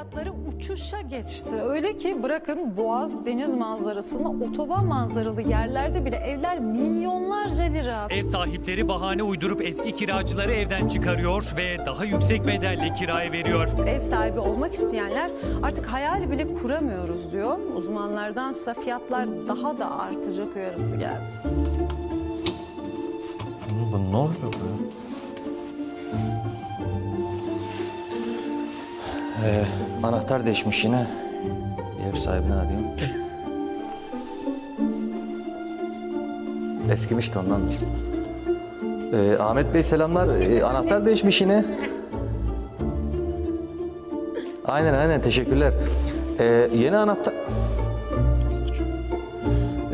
fiyatları uçuşa geçti. Öyle ki bırakın boğaz deniz manzarasını otoban manzaralı yerlerde bile evler milyonlarca lira. Ev sahipleri bahane uydurup eski kiracıları evden çıkarıyor ve daha yüksek bedelle kiraya veriyor. Ev sahibi olmak isteyenler artık hayal bile kuramıyoruz diyor. Uzmanlardansa fiyatlar daha da artacak uyarısı geldi. Bu ne oluyor bu? Ee, anahtar değişmiş yine. Bir ev sahibine arayayım. Eskimiş de ondandır. Ee, Ahmet Bey selamlar. Ee, anahtar değişmiş yine. Aynen aynen teşekkürler. Ee, yeni anahtar...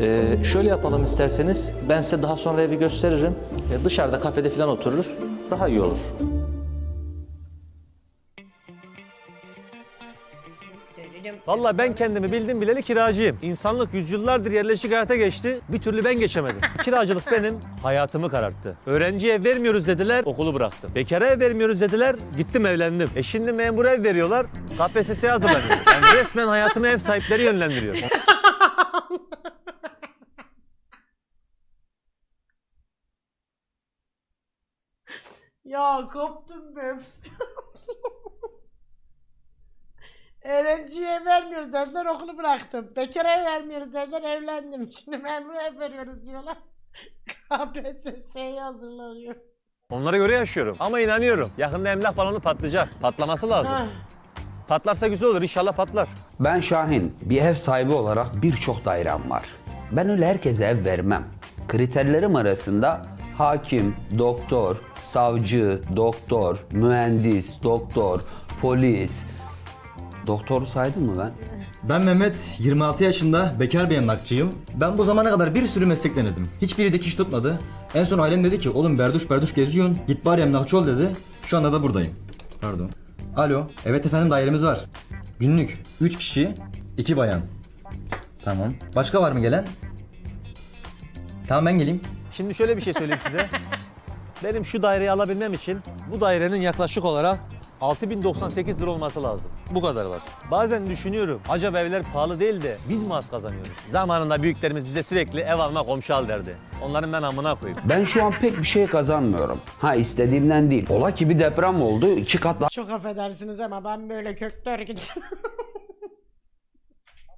Ee, şöyle yapalım isterseniz. Ben size daha sonra evi gösteririm. Ee, dışarıda kafede falan otururuz. Daha iyi olur. Vallahi ben kendimi bildim bileli kiracıyım. İnsanlık yüzyıllardır yerleşik hayata geçti. Bir türlü ben geçemedim. Kiracılık benim hayatımı kararttı. Öğrenciye ev vermiyoruz dediler, okulu bıraktım. Bekara ev vermiyoruz dediler, gittim evlendim. E şimdi memur ev veriyorlar, KPSS'ye hazırlanıyorum. Yani resmen hayatımı ev sahipleri yönlendiriyor. Ya koptum ben. Öğrenciye vermiyoruz dediler okulu bıraktım. Bekara vermiyoruz dediler evlendim. Şimdi memur ev veriyoruz diyorlar. KPSS'ye hazırlanıyor. Onlara göre yaşıyorum ama inanıyorum. Yakında emlak balonu patlayacak. Patlaması lazım. Patlarsa güzel olur, inşallah patlar. Ben Şahin, bir ev sahibi olarak birçok dairem var. Ben öyle herkese ev vermem. Kriterlerim arasında hakim, doktor, savcı, doktor, mühendis, doktor, polis. Doktoru saydım mı ben? Ben Mehmet, 26 yaşında bekar bir emlakçıyım. Ben bu zamana kadar bir sürü meslek denedim. Hiçbiri dikiş tutmadı. En son ailem dedi ki oğlum berduş berduş geziyorsun. Git bari emlakçı ol dedi. Şu anda da buradayım. Pardon. Alo. Evet efendim dairemiz var. Günlük 3 kişi, 2 bayan. Tamam. Başka var mı gelen? Tamam ben geleyim. Şimdi şöyle bir şey söyleyeyim size. Benim şu daireyi alabilmem için bu dairenin yaklaşık olarak 6098 lira olması lazım. Bu kadar var. Bazen düşünüyorum acaba evler pahalı değil de biz mi az kazanıyoruz? Zamanında büyüklerimiz bize sürekli ev alma komşu al derdi. Onların ben amına koyayım. Ben şu an pek bir şey kazanmıyorum. Ha istediğimden değil. Ola ki bir deprem oldu. iki kat Çok affedersiniz ama ben böyle köklü hareket...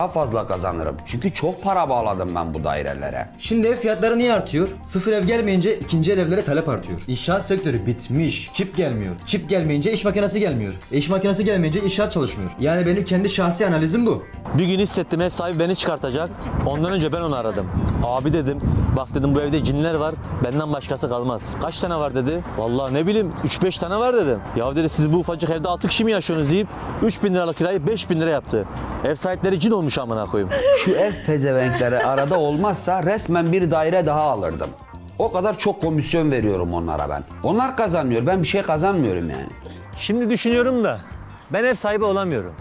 daha fazla kazanırım. Çünkü çok para bağladım ben bu dairelere. Şimdi ev fiyatları niye artıyor? Sıfır ev gelmeyince ikinci el evlere talep artıyor. İnşaat sektörü bitmiş. Çip gelmiyor. Çip gelmeyince iş makinesi gelmiyor. İş makinesi gelmeyince inşaat çalışmıyor. Yani benim kendi şahsi analizim bu. Bir gün hissettim ev sahibi beni çıkartacak. Ondan önce ben onu aradım. Abi dedim bak dedim bu evde cinler var benden başkası kalmaz. Kaç tane var dedi. Vallahi ne bileyim 3-5 tane var dedim. Ya dedi siz bu ufacık evde 6 kişi mi yaşıyorsunuz deyip 3000 liralık kirayı 5000 lira yaptı. Ev sahipleri cin olmuş amına koyayım. Şu ev pezevenkleri arada olmazsa resmen bir daire daha alırdım. O kadar çok komisyon veriyorum onlara ben. Onlar kazanmıyor. Ben bir şey kazanmıyorum yani. Şimdi düşünüyorum da ben ev sahibi olamıyorum.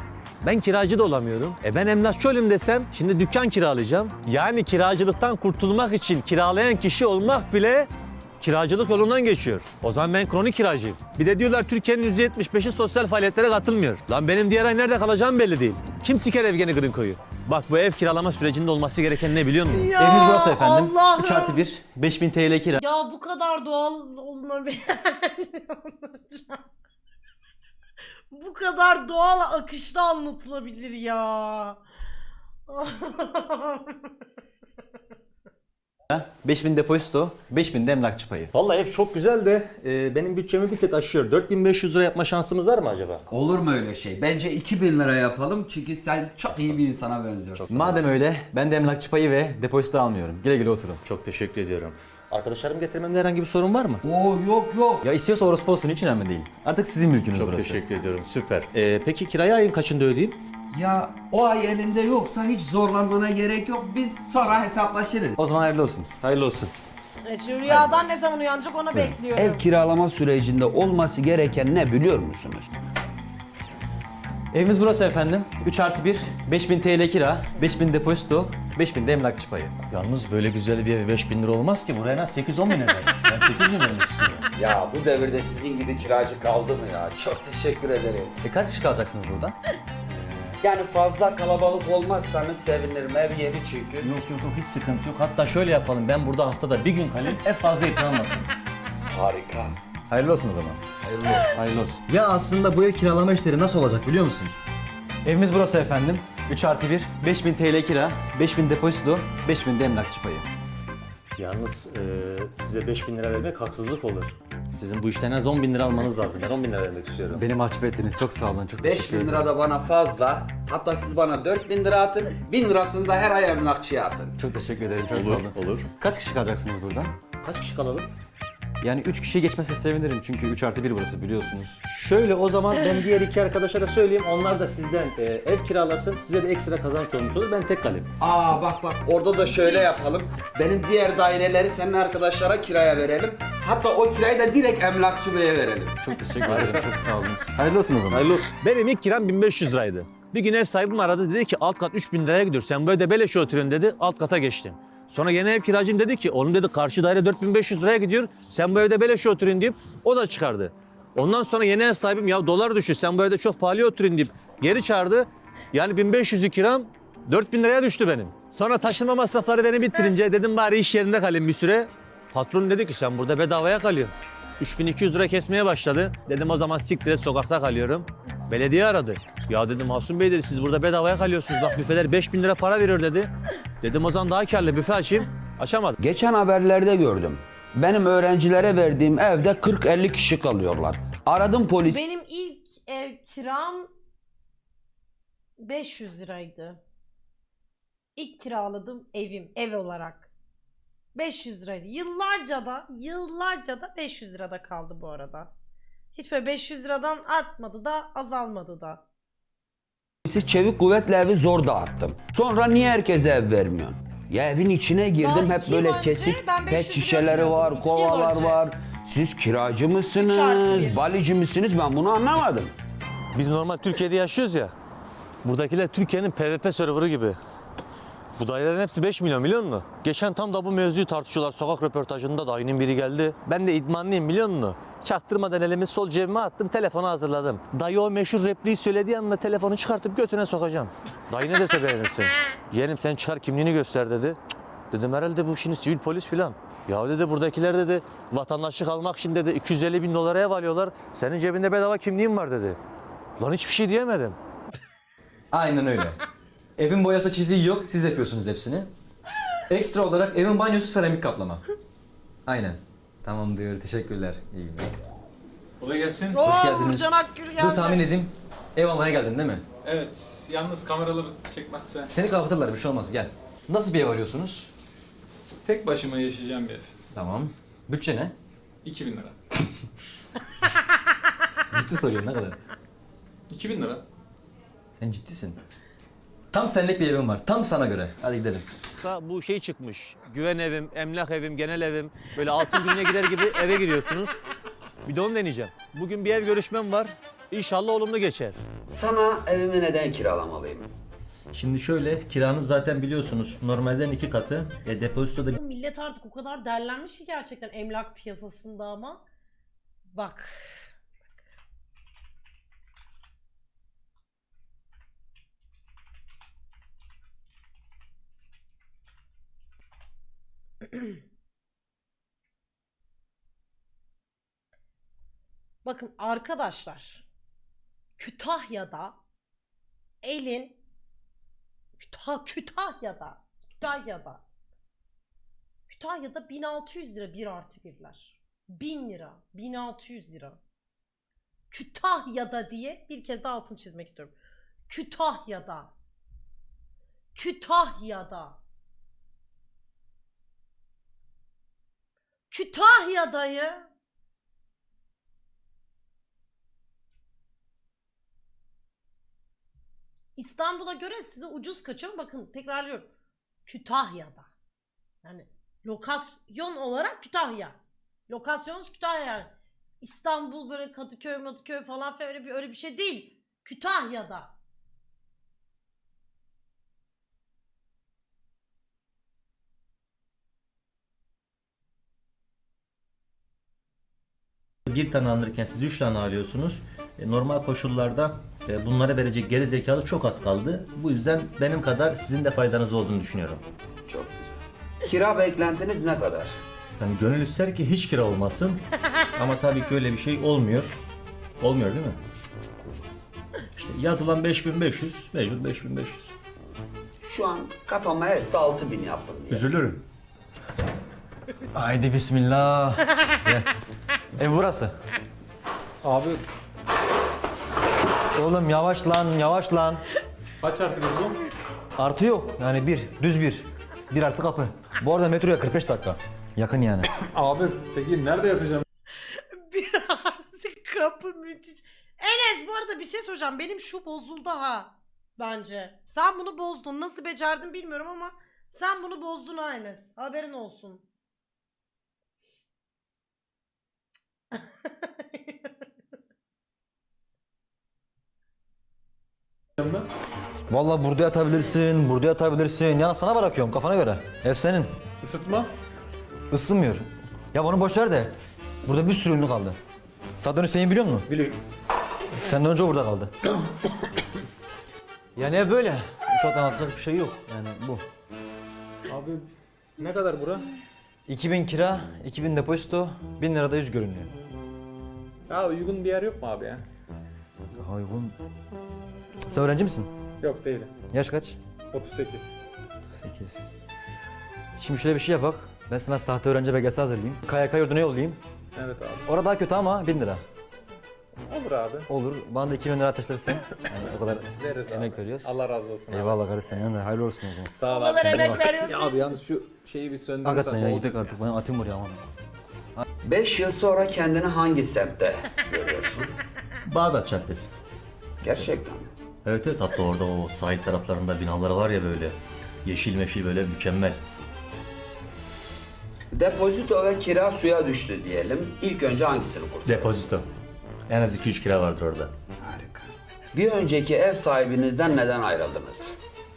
Ben kiracı da olamıyorum. E ben emlakçı olayım desem şimdi dükkan kiralayacağım. Yani kiracılıktan kurtulmak için kiralayan kişi olmak bile kiracılık yolundan geçiyor. O zaman ben kronik kiracıyım. Bir de diyorlar Türkiye'nin %75'i sosyal faaliyetlere katılmıyor. Lan benim diğer ay nerede kalacağım belli değil. Kim siker Evgeni Grinko'yu? Bak bu ev kiralama sürecinde olması gereken ne biliyor musun? Ya Evimiz burası efendim. Allah'ım. 3 artı 1, 5000 TL kira. Ya bu kadar doğal olunabilir. bu kadar doğal akışta anlatılabilir ya. 5000 depozito, 5000 de emlakçı payı. Vallahi ev çok güzel de e, benim bütçemi bir tık aşıyor. 4500 lira yapma şansımız var mı acaba? Olur mu öyle şey? Bence 2000 lira yapalım çünkü sen çok iyi bir insana benziyorsun. Madem öyle ben de emlakçı payı ve depozito almıyorum. Güle güle oturun. Çok teşekkür ediyorum. Arkadaşlarım getirmemde herhangi bir sorun var mı? Oo yok yok. Ya istiyorsa orospu olsun hiç önemli değil. Artık sizin mülkünüz Çok burası. teşekkür ediyorum. Süper. Ee, peki kirayı ayın kaçında ödeyeyim? Ya o ay elinde yoksa hiç zorlanmana gerek yok. Biz sonra hesaplaşırız. O zaman hayırlı olsun. Hayırlı olsun. E, Şu rüyadan ne zaman uyanacak onu bekliyorum. Ev kiralama sürecinde olması gereken ne biliyor musunuz? Evimiz burası efendim. 3 artı 1, 5000 TL kira, 5000 depozito, 5000 de emlakçı payı. Yalnız böyle güzel bir ev 5000 lira olmaz ki. Buraya en az 8-10 bin eder. Ben 8 bin vermek istiyorum. Ya bu devirde sizin gibi kiracı kaldı mı ya? Çok teşekkür ederim. E kaç kişi kalacaksınız burada? Yani fazla kalabalık olmazsanız sevinirim. Ev yeni çünkü. Yok yok yok hiç sıkıntı yok. Hatta şöyle yapalım. Ben burada haftada bir gün kalayım. Ev fazla yıpranmasın. Harika. Hayırlı olsun o zaman. Hayırlı olsun. Hayırlı olsun. Ya aslında bu ev kiralama işleri nasıl olacak biliyor musun? Evimiz burası efendim. 3 artı 1, 5000 TL kira, 5000 depozito, 5000 de emlakçı payı. Yalnız e, size 5000 lira vermek haksızlık olur. Sizin bu işten en az 10 bin lira almanız lazım. Ben 10 bin lira vermek istiyorum. Beni mahcup ettiniz. Çok sağ olun. Çok 5 bin lira da bana fazla. Hatta siz bana 4 bin lira atın. 1000 lirasını da her ay emlakçıya atın. Çok teşekkür ederim. Çok sağ Olur, olun. olur. Kaç kişi kalacaksınız burada? Kaç kişi kalalım? Yani 3 kişiye geçmese sevinirim çünkü 3 artı 1 burası biliyorsunuz. Şöyle o zaman ben diğer iki arkadaşa da söyleyeyim. Onlar da sizden e, ev kiralasın. Size de ekstra kazanç olmuş olur. Ben tek kalayım. Aa bak bak orada da şöyle yapalım. Benim diğer daireleri senin arkadaşlara kiraya verelim. Hatta o kirayı da direkt emlakçı beye verelim. Çok teşekkür ederim. Çok sağ olun. Hayırlı olsun o zaman. Hayırlı olsun. Benim ilk kiram 1500 liraydı. Bir gün ev sahibim aradı dedi ki alt kat 3000 liraya gidiyor. Sen böyle beleş oturuyorsun dedi. Alt kata geçtim. Sonra yine ev kiracım dedi ki oğlum dedi karşı daire 4500 liraya gidiyor. Sen bu evde beleş oturuyorsun deyip o da çıkardı. Ondan sonra yeni ev sahibim ya dolar düştü sen bu evde çok pahalı oturuyorsun deyip geri çağırdı. Yani 1500'lü kiram 4000 liraya düştü benim. Sonra taşınma masrafları beni bitirince dedim bari iş yerinde kalayım bir süre. Patron dedi ki sen burada bedavaya kalıyorsun. 3200 lira kesmeye başladı. Dedim o zaman siktir et, sokakta kalıyorum. Belediye aradı. Ya dedim Hasun Bey dedi siz burada bedavaya kalıyorsunuz. Bak büfeler 5000 lira para veriyor dedi. Dedim o zaman daha karlı büfe açayım. Açamadım. Geçen haberlerde gördüm. Benim öğrencilere verdiğim evde 40-50 kişi kalıyorlar. Aradım polis. Benim ilk ev kiram 500 liraydı. İlk kiraladım evim ev olarak. 500 liraydı. Yıllarca da yıllarca da 500 lirada kaldı bu arada. Hiç böyle 500 liradan artmadı da azalmadı da. Polisi çevik kuvvetle evi zor dağıttım. Sonra niye herkese ev vermiyorsun? Ya evin içine girdim Daha hep iki böyle önce kesik ben 500 pet lira şişeleri veriyordum. var, İki yıl kovalar önce. var. Siz kiracı artı mısınız, bir. balici misiniz ben bunu anlamadım. Biz normal Türkiye'de yaşıyoruz ya. Buradakiler Türkiye'nin PVP serverı gibi. Bu dairelerin hepsi 5 milyon biliyor musun? Geçen tam da bu mevzuyu tartışıyorlar sokak röportajında dayının biri geldi. Ben de idmanlıyım biliyor musun? Çaktırmadan elimi sol cebime attım telefonu hazırladım. Dayı o meşhur repliği söylediği anda telefonu çıkartıp götüne sokacağım. Dayı ne dese beğenirsin. Yeğenim sen çıkar kimliğini göster dedi. Dedim herhalde bu şimdi sivil polis filan. Ya dedi buradakiler dedi vatandaşlık almak için dedi 250 bin dolara ev alıyorlar. Senin cebinde bedava kimliğin var dedi. Lan hiçbir şey diyemedim. Aynen öyle. Evin boyası çiziği yok. Siz yapıyorsunuz hepsini. Ekstra olarak evin banyosu seramik kaplama. Aynen. Tamam diyor. Teşekkürler. İyi günler. Kolay gelsin. Oo, geldiniz. Burcan Akgül geldi. Dur tahmin edeyim. Ev almaya geldin değil mi? Evet, yalnız kameraları çekmezse Seni kapatırlar bir şey olmaz. Gel. Nasıl bir ev arıyorsunuz? tek başıma yaşayacağım bir ev. Tamam. Bütçe ne? 2000 lira. Ciddi soruyorum ne kadar? 2000 lira. Sen ciddisin. Tam senlik bir evim var. Tam sana göre. Hadi gidelim. Sa- Bu şey çıkmış. Güven evim, emlak evim, genel evim. Böyle altın gününe girer gibi eve giriyorsunuz. Bir de onu deneyeceğim. Bugün bir ev görüşmem var. İnşallah olumlu geçer. Sana evimi neden kiralamalıyım? Şimdi şöyle kiranız zaten biliyorsunuz normalden iki katı. E, depozito da millet artık o kadar derlenmiş ki gerçekten emlak piyasasında ama. Bak. Bakın arkadaşlar. Kütahya'da elin Kütah Kütahya'da Kütahya'da Kütahya'da 1600 lira 1 artı 1'ler. 1000 lira, 1600 lira. Kütahya'da diye bir kez daha altını çizmek istiyorum. Kütahya'da. Kütahya'da. Kütahya'dayı. İstanbul'a göre size ucuz kaçıyor. Bakın tekrarlıyorum. Kütahya'da. Yani lokasyon olarak Kütahya. Lokasyonuz Kütahya. İstanbul böyle Kadıköy, Madıköy falan öyle bir öyle bir şey değil. Kütahya'da. Bir tane alırken siz üç tane alıyorsunuz. E, normal koşullarda e, bunlara verecek geri zekalı çok az kaldı. Bu yüzden benim kadar sizin de faydanız olduğunu düşünüyorum. Çok güzel. Kira beklentiniz ne kadar? Yani gönül ister ki hiç kira olmasın. Ama tabii ki öyle bir şey olmuyor. Olmuyor değil mi? İşte yazılan 5500, mecbur 5500. Şu an kafama hesse 6000 yaptım diye. Üzülürüm. Haydi bismillah. Gel. Ev burası. Abi Oğlum yavaş lan, yavaş lan. kaç artık bu? Artı yok. Yani bir, düz bir. Bir artı kapı. Bu arada metroya 45 dakika. Yakın yani. Abi peki nerede yatacağım? Bir artık kapı müthiş. Enes bu arada bir şey soracağım. Benim şu bozuldu ha. Bence. Sen bunu bozdun. Nasıl becerdin bilmiyorum ama sen bunu bozdun ha Enes. Haberin olsun. Vallahi burada yatabilirsin, burada yatabilirsin. Ya sana bırakıyorum kafana göre. Ev senin. Isıtma. Isınmıyor. Ya bunu boş ver de. Burada bir sürü ünlü kaldı. Saddam Hüseyin biliyor musun? Biliyorum. Senden önce burada kaldı. yani ev böyle. Çok anlatacak bir şey yok. Yani bu. Abi ne kadar bura? 2000 kira, 2000 depozito, 1000 lirada yüz görünüyor. Ya uygun bir yer yok mu abi ya? Hayvan. Sen öğrenci misin? Yok değilim. Yaş kaç? 38. 8. Şimdi şöyle bir şey yapak. Ben sana sahte öğrenci belgesi hazırlayayım. KYK yurduna yollayayım. Evet abi. Orada daha kötü ama 1000 lira. Olur abi. Olur. Bana da 2000 lira ateşlersen. Yani o kadar Veririz emek abi. veriyoruz. Allah razı olsun abi. Eyvallah kardeş sen yanında. Hayırlı olsun o zaman. Sağ ol abi. emek veriyorsun. Ya abi yalnız şu şeyi bir söndürürsen Hakikaten ya gidecek ya. artık. Ben atayım buraya aman. 5 yıl sonra kendini hangi semtte görüyorsun? Bağdat Caddesi. Gerçekten mi? Evet evet hatta orada o sahil taraflarında binalar var ya böyle. Yeşil meşil böyle mükemmel. Depozito ve kira suya düştü diyelim. İlk önce hangisini kurtarır? Depozito. En az 2-3 kira vardır orada. Harika. Bir önceki ev sahibinizden neden ayrıldınız?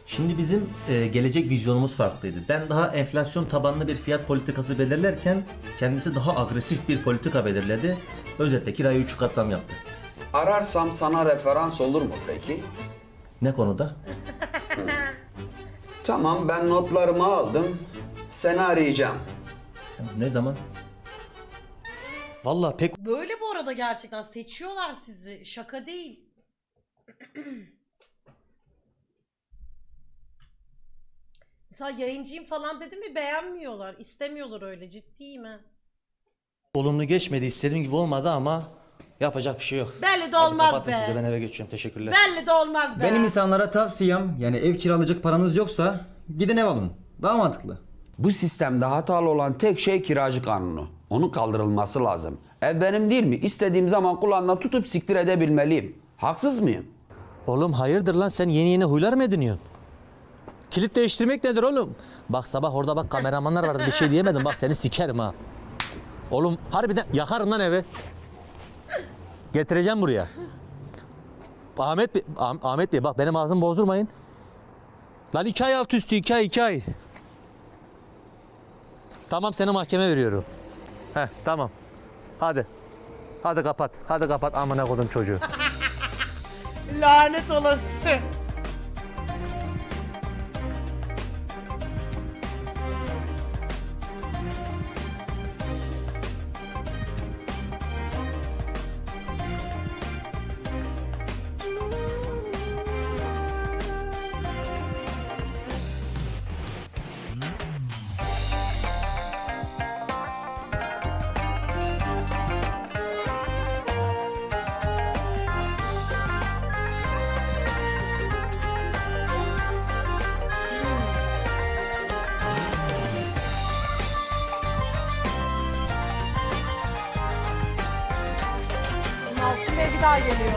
Şimdi bizim e, gelecek vizyonumuz farklıydı. Ben daha enflasyon tabanlı bir fiyat politikası belirlerken kendisi daha agresif bir politika belirledi. Özetle kirayı 3 kat zam yaptı. Ararsam sana referans olur mu peki? Ne konuda? Tamam ben notlarımı aldım. Seni arayacağım. Ne zaman? Vallahi pek Böyle bu arada gerçekten seçiyorlar sizi. Şaka değil. Mesela yayıncıyım falan dedim mi beğenmiyorlar. İstemiyorlar öyle ciddiyim ha. olumlu geçmedi. istediğim gibi olmadı ama yapacak bir şey yok. Belli de Hadi olmaz kapatın siz de, ben be. eve geçiyorum. Teşekkürler. Belli de olmaz be. Benim insanlara tavsiyem yani ev kiralayacak paranız yoksa gidin ev alın. Daha mantıklı. Bu sistemde hatalı olan tek şey kiracı kanunu. Onun kaldırılması lazım. Ev benim değil mi? İstediğim zaman kulağından tutup siktir edebilmeliyim. Haksız mıyım? Oğlum hayırdır lan sen yeni yeni huylar mı ediniyorsun? Kilit değiştirmek nedir oğlum? Bak sabah orada bak kameramanlar vardı bir şey diyemedim bak seni sikerim ha. Oğlum harbiden yakarım lan evi. Getireceğim buraya. Ahmet Bey, Ah- Ahmet Bey bak benim ağzımı bozdurmayın. Lan iki ay alt üstü iki ay iki ay. Tamam seni mahkeme veriyorum. Heh tamam. Hadi. Hadi kapat. Hadi kapat amına kodum çocuğu. Lanet olası. Daha geliyor.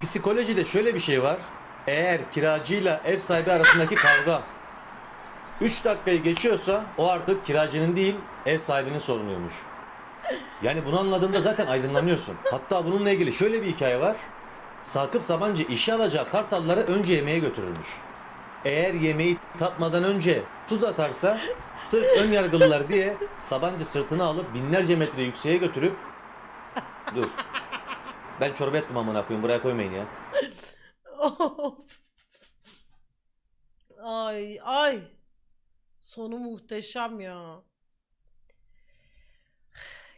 Psikolojide şöyle bir şey var. Eğer kiracıyla ev sahibi arasındaki kavga 3 dakikayı geçiyorsa o artık kiracının değil ev sahibinin sorunuymuş. Yani bunu anladığında zaten aydınlanıyorsun. Hatta bununla ilgili şöyle bir hikaye var. Sakıp Sabancı işe alacağı kartalları önce yemeğe götürürmüş. eğer yemeği tatmadan önce tuz atarsa sırf ön yargılılar diye Sabancı sırtına alıp binlerce metre yükseğe götürüp dur. Ben çorba ettim amına koyayım buraya koymayın ya. ay ay. Sonu muhteşem ya.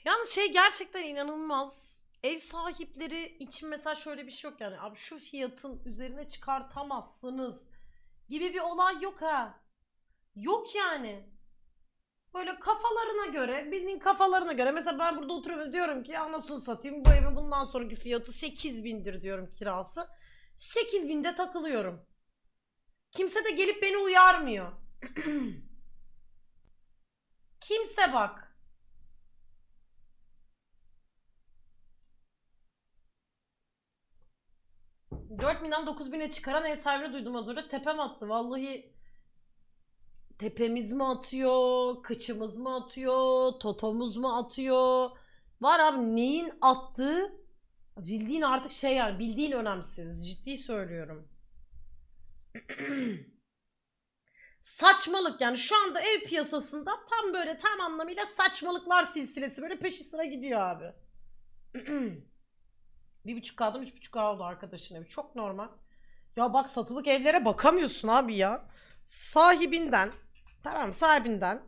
Yalnız şey gerçekten inanılmaz. Ev sahipleri için mesela şöyle bir şey yok yani. Abi şu fiyatın üzerine çıkartamazsınız gibi bir olay yok ha. Yok yani. Böyle kafalarına göre, bildiğin kafalarına göre. Mesela ben burada oturuyorum diyorum ki anasını satayım bu evin bundan sonraki fiyatı 8 bindir diyorum kirası. 8 binde takılıyorum. Kimse de gelip beni uyarmıyor. Kimse bak. Dört binden dokuz bine çıkaran ev sahibini duydum az önce. Tepem attı. Vallahi tepemiz mi atıyor? Kıçımız mı atıyor? Totomuz mu atıyor? Var abi neyin attığı bildiğin artık şey yani bildiğin önemsiz. Ciddi söylüyorum. Saçmalık yani şu anda ev piyasasında tam böyle tam anlamıyla saçmalıklar silsilesi böyle peşi sıra gidiyor abi. bir buçuk K'dan üç buçuk oldu arkadaşın evi. Çok normal. Ya bak satılık evlere bakamıyorsun abi ya. Sahibinden tamam sahibinden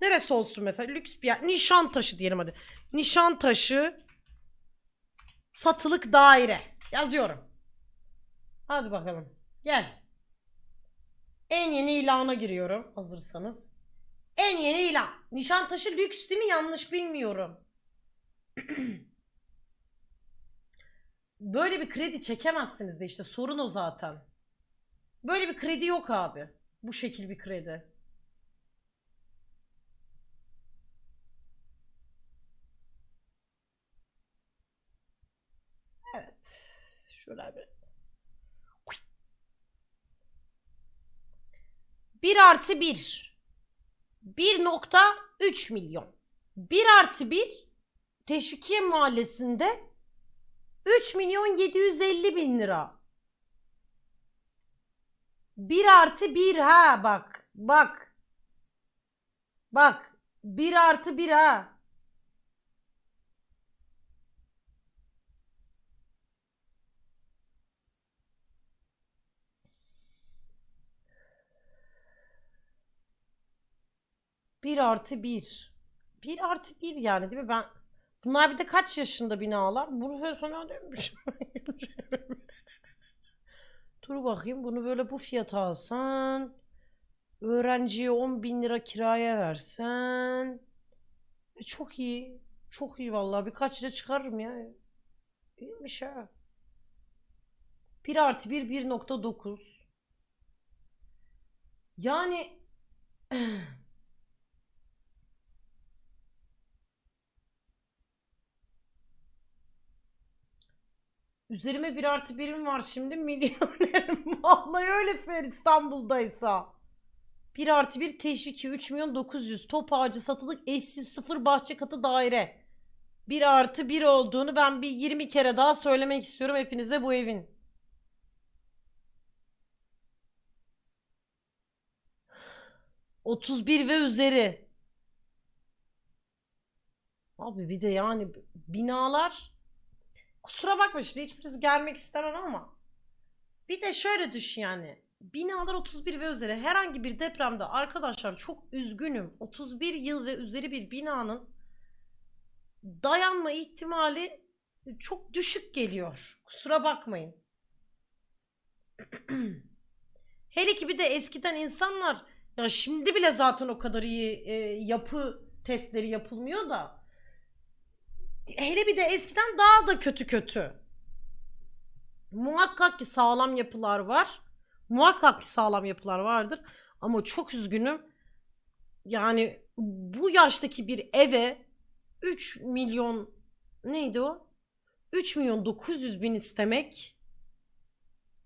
neresi olsun mesela lüks bir yer. Nişantaşı diyelim hadi. Nişantaşı satılık daire. Yazıyorum. Hadi bakalım. Gel. En yeni ilana giriyorum hazırsanız. En yeni ilan. Nişantaşı lüks değil mi? Yanlış bilmiyorum. Böyle bir kredi çekemezsiniz de işte sorun o zaten. Böyle bir kredi yok abi. Bu şekil bir kredi. Evet. Şöyle bir 1 artı 1. 1.3 milyon. 1 artı 1 Teşvikiye Mahallesi'nde 3 milyon 750 bin lira. 1 artı 1 ha bak. Bak. Bak. 1 artı 1 ha. Bir artı bir. Bir artı bir yani değil mi? Ben Bunlar bir de kaç yaşında binalar? Böyle sonra demiş. Dur bakayım bunu böyle bu fiyata alsan öğrenciye 10 bin lira kiraya versen e, çok iyi. Çok iyi vallahi birkaç lira çıkarırım ya. İyiymiş ha. 1 artı 1 1.9 Yani Üzerime bir artı birim var şimdi milyonerim. Vallahi öylesin İstanbul'daysa. 1 artı 1 teşviki 3 milyon 900. Top ağacı satılık eşsiz sıfır bahçe katı daire. 1 artı 1 olduğunu ben bir 20 kere daha söylemek istiyorum hepinize bu evin. ...31 ve üzeri. Abi bir de yani binalar... Kusura bakma şimdi hiçbirisi gelmek istemem ama bir de şöyle düşün yani binalar 31 ve üzeri herhangi bir depremde arkadaşlar çok üzgünüm 31 yıl ve üzeri bir binanın dayanma ihtimali çok düşük geliyor. Kusura bakmayın. Hele ki bir de eskiden insanlar ya şimdi bile zaten o kadar iyi e, yapı testleri yapılmıyor da hele bir de eskiden daha da kötü kötü. Muhakkak ki sağlam yapılar var. Muhakkak ki sağlam yapılar vardır. Ama çok üzgünüm. Yani bu yaştaki bir eve 3 milyon neydi o? 3 milyon 900 bin istemek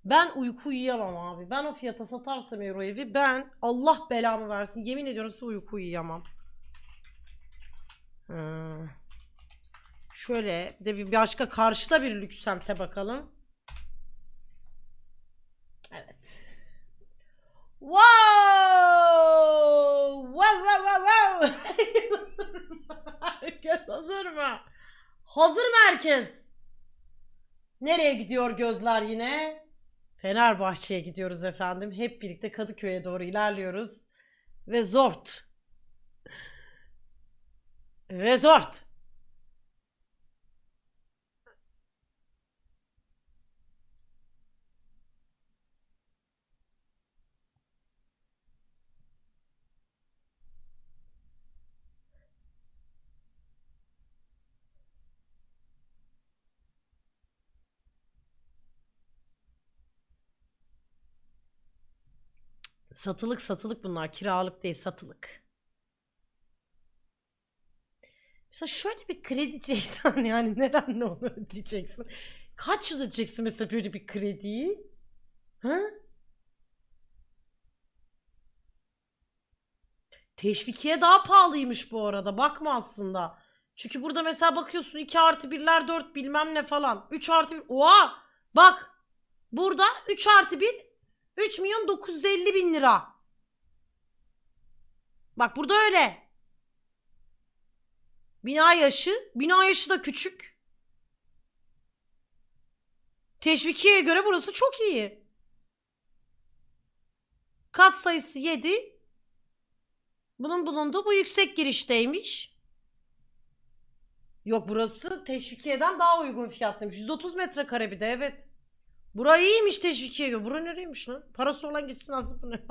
ben uyku uyuyamam abi. Ben o fiyata satarsam eğer o evi ben Allah belamı versin. Yemin ediyorum size uyku uyuyamam. Hmm. Şöyle de bir başka karşıda bir lüks semte bakalım. Evet. Wow! Wow wow wow wow! herkes hazır mı? Hazır mı herkes? Nereye gidiyor gözler yine? Fenerbahçe'ye gidiyoruz efendim. Hep birlikte Kadıköy'e doğru ilerliyoruz. Ve zort. Ve zort. Satılık satılık bunlar. Kiralık değil satılık. Mesela şöyle bir kredi çeksen yani nerenle onu ödeyeceksin? Kaç yıl ödeyeceksin mesela böyle bir krediyi? Ha? Teşvikiye daha pahalıymış bu arada. Bakma aslında. Çünkü burada mesela bakıyorsun 2 artı 1'ler 4 bilmem ne falan. 3 artı 1. Oha! Bak! Burada 3 artı 1 3 milyon 950 bin lira. Bak burada öyle. Bina yaşı. Bina yaşı da küçük. Teşvikiye'ye göre burası çok iyi. Kat sayısı 7. Bunun bulunduğu bu yüksek girişteymiş. Yok burası teşvikiyeden daha uygun fiyatlıymış. 130 metrekare bir de evet. Bura iyiymiş teşvikiye göre. Bura nereymiş lan? Parası olan gitsin aslında bu ne?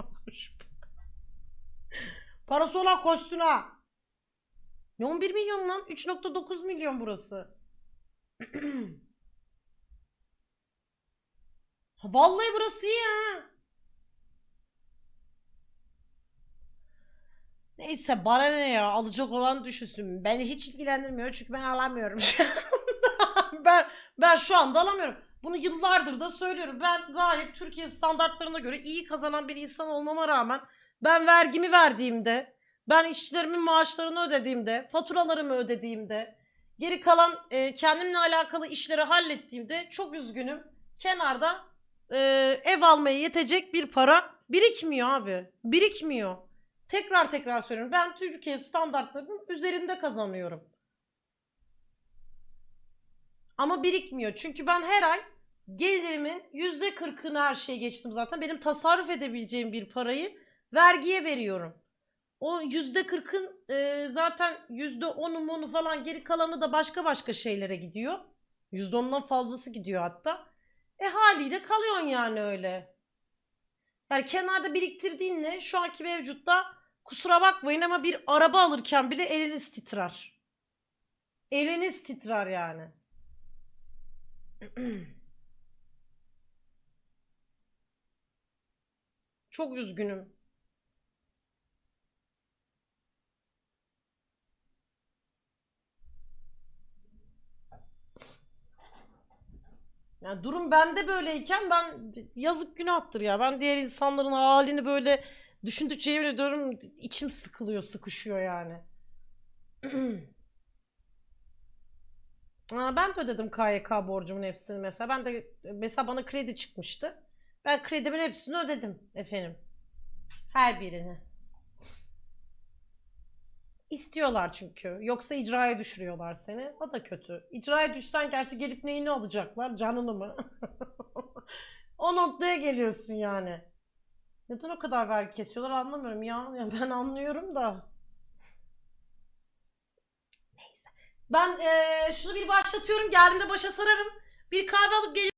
Parası olan koşsun ha. Ne 11 milyon lan? 3.9 milyon burası. Vallahi burası iyi ha. Neyse bana ne ya alacak olan düşünsün. Beni hiç ilgilendirmiyor çünkü ben alamıyorum. ben ben şu anda alamıyorum. Bunu yıllardır da söylüyorum. Ben gayet Türkiye standartlarına göre iyi kazanan bir insan olmama rağmen ben vergimi verdiğimde, ben işçilerimin maaşlarını ödediğimde, faturalarımı ödediğimde, geri kalan e, kendimle alakalı işleri hallettiğimde çok üzgünüm. Kenarda e, ev almaya yetecek bir para birikmiyor abi. Birikmiyor. Tekrar tekrar söylüyorum. Ben Türkiye standartlarının üzerinde kazanıyorum. Ama birikmiyor. Çünkü ben her ay gelirimin yüzde kırkını her şeye geçtim zaten. Benim tasarruf edebileceğim bir parayı vergiye veriyorum. O yüzde kırkın e, zaten yüzde onu monu falan geri kalanı da başka başka şeylere gidiyor. Yüzde ondan fazlası gidiyor hatta. E haliyle kalıyorsun yani öyle. Yani kenarda biriktirdiğinle şu anki mevcutta kusura bakmayın ama bir araba alırken bile eliniz titrer. Eliniz titrer yani. Çok üzgünüm. Yani durum bende böyleyken ben yazık günahtır ya. Ben diğer insanların halini böyle düşündükçe yemin ediyorum içim sıkılıyor, sıkışıyor yani. Aa, ben de ödedim KYK borcumun hepsini mesela. Ben de mesela bana kredi çıkmıştı. Ben kredimin hepsini ödedim efendim. Her birini. İstiyorlar çünkü. Yoksa icraya düşürüyorlar seni. O da kötü. İcraya düşsen gerçi gelip neyini alacaklar? Canını mı? o noktaya geliyorsun yani. Neden o kadar vergi kesiyorlar anlamıyorum ya. ya ben anlıyorum da. Ben eee şunu bir başlatıyorum. Geldiğimde başa sararım. Bir kahve alıp geliyorum.